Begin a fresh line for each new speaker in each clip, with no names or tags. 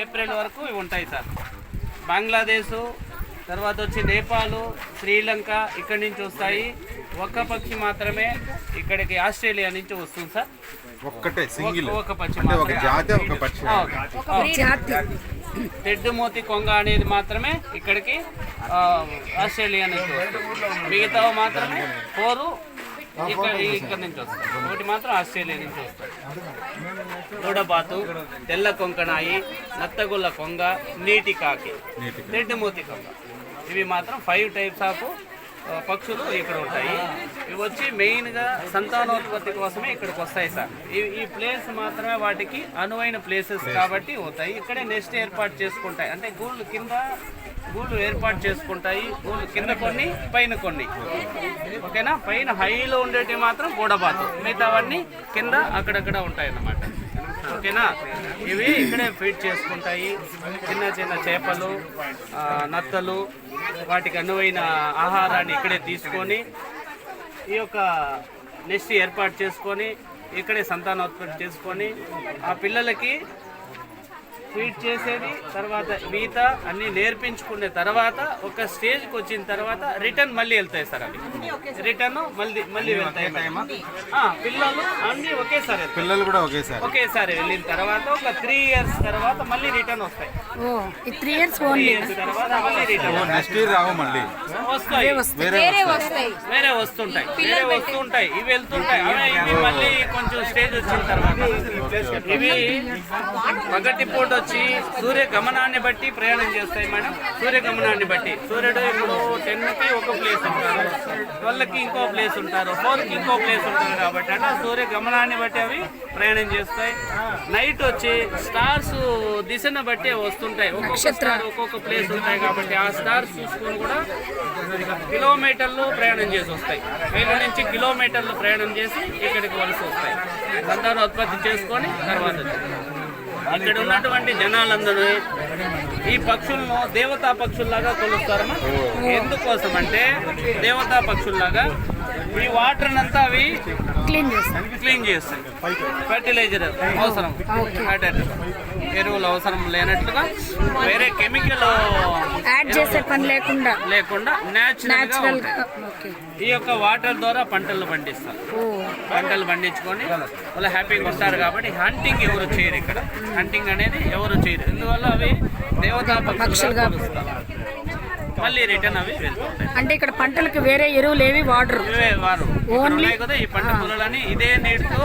April వరకు ఇవి ఉంటాయి సార్. బంగ్లాదేశ్ తర్వాత వచ్చి నేపాల్ శ్రీలంక ఇక్కడి నుంచి వస్తాయి. ఒక్క పక్షి మాత్రమే ఇక్కడికి ఆస్ట్రేలియా నుంచి వస్తుంది సార్.
ఒక్కటే సింగిల్.
ఒక- పక్షి
ఒక. జాతి ఒక.
తెడ్డు మోతి కొంగ అనేది మాత్రమే ఇక్కడికి ఆ, ఆస్ట్రేలియా నుంచి మిగతా మాత్రమే ఫోరు ఇక్కడ ఇక్కడ నుంచి వస్తాయి ఒకటి మాత్రం ఆస్ట్రేలియా నుంచి వస్తాయి దూడబాతు తెల్ల కొంకణాయి నత్తగుల్ల కొంగ నీటి కాకి. తెడ్డు మోతి కొంగ. ఇవి మాత్రం ఫైవ్ టైప్స్ ఆఫ్ పక్షులు ఇక్కడ ఉంటాయి. ఇవి వచ్చి మెయిన్గా సంతానోత్పత్తి కోసమే ఇక్కడికి వస్తాయి సార్. ఈ ఈ ప్లేస్ మాత్రమే వాటికి అనువైన ప్లేసెస్ కాబట్టి అవుతాయి ఇక్కడే నెస్ట్ ఏర్పాటు చేసుకుంటాయి. అంటే గూళ్ళు కింద గూళ్ళు ఏర్పాటు చేసుకుంటాయి. గూళ్ళు కింద కొన్ని పైన కొన్ని. ఓకేనా? పైన హైలో ఉండేటివి మాత్రం గూడబాతు. మిగతావన్నీ కింద అక్కడక్కడ ఉంటాయి అన్నమాట ఓకేనా? ఇవి ఇక్కడే ఫీడ్ చేసుకుంటాయి. చిన్న చిన్న చేపలు నత్తలు వాటికి అనువైన ఆహారాన్ని ఇక్కడే తీసుకొని ఈ యొక్క నెస్ట్ ఏర్పాటు చేసుకొని ఇక్కడే సంతానోత్పత్తి చేసుకొని ఆ పిల్లలకి ఫీడ్ చేసేది తర్వాత మిగతా అన్ని నేర్పించుకునే తర్వాత ఒక స్టేజ్కి వచ్చిన తర్వాత రిటర్న్ మళ్ళీ వెళ్తాయి సార్ అవి. రిటర్న్ మళ్ళీ మళ్ళీ వెళ్తాయి పిల్లలు అన్ని ఒకేసారి.
పిల్లలు కూడా ఒకేసారి?
ఒకేసారి వెళ్ళిన తర్వాత ఒక త్రీ ఇయర్స్ తర్వాత మళ్ళీ రిటర్న్ వస్తాయి.
ఓ ఈ three years
three
only
years తర్వాత మళ్ళీ రిటర్న్
నెక్స్ట్ ఇయర్ రావు మళ్ళీ?
వస్తాయి.
వేరే వస్తాయి.
వేరే వస్తుంటాయి. వేరే వస్తుంటాయి. ఇవి వెళ్తుంటాయి. ఇవి మళ్ళీ కొంచెం స్టేజ్ వచ్చిన తర్వాత. ఇవి పగటి పూట వచ్చి సూర్య గమనాన్ని బట్టి ప్రయాణం చేస్తాయి మేడం. సూర్య గమనాన్ని బట్టి. సూర్యుడు ఇప్పుడు టెన్కి ఒక ప్లేస్ ఉంటారు ట్వెల్వ్కి ఇంకో ప్లేస్ ఉంటారు. ఫోర్కి ఇంకో ప్లేస్ ఉంటారు కాబట్టి అంటే సూర్య గమనాన్ని బట్టి అవి ప్రయాణం చేస్తాయి. నైట్ వచ్చి స్టార్స్ దిశను బట్టి వస్తుంటాయి. ఒక్కొక్క స్టార్ ఒక్కొక్క ప్లేస్ ఉంటాయి కాబట్టి ఆ స్టార్స్ చూసుకొని కూడా కిలోమీటర్లు ప్రయాణం చేసి వస్తాయి. వేల నుంచి కిలోమీటర్లు ప్రయాణం చేసి ఇక్కడికి వలస వస్తాయి. సంతానోత్పత్తి చేసుకొని తర్వాత. ఇక్కడ ఉన్నటువంటి జనాలందరూ ఈ పక్షులను దేవతా పక్షుల్లాగా కొలుస్తారమ్మా. ఎందుకోసం అంటే దేవతా పక్షుల్లాగా ఈ వాటర్ అంతా అవి
క్లీన్ చేస్తాం
క్లీన్ చేస్తాయి. ఫర్టిలైజర్ అవసరం. ఎరువులు అవసరం లేనట్లుగా వేరే కెమికల్
చేసే పని లేకుండా.
లేకుండా
గా ఓకే.
ఈ యొక్క వాటర్ ద్వారా పంటలు పండిస్తారు. పంటలు పండించుకొని వాళ్ళు హ్యాపీగా ఉంటారు కాబట్టి హంటింగ్ ఎవరు చేయరు ఇక్కడ. హంటింగ్ అనేది ఎవరు చేయరు. ఎందువల్ల అవి దేవతా పక్షులుగా. మళ్ళీ రిటర్న్ అవి
అంటే ఇక్కడ పంటలకు వేరే ఎరువులు ఏవి వాడరు.
వారు. ఉన్నాయి కదా ఈ పంట పొలాలని ఇదే నీటితో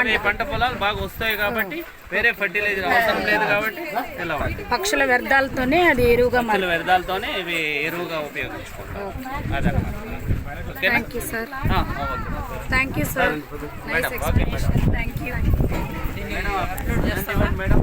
అవి పంట. పొలాలు బాగా వస్తాయి కాబట్టి వేరే ఫర్టిలైజర్ అవసరం లేదు కాబట్టి
పక్షుల వ్యర్థాలతోనే అది ఎరువుగా
పక్షుల వ్యర్థాలతోనే ఇవి ఎరువుగా ఉపయోగించుకుంటాం అదనమాట
thank you sir thank you sir nice explanation thank you
madam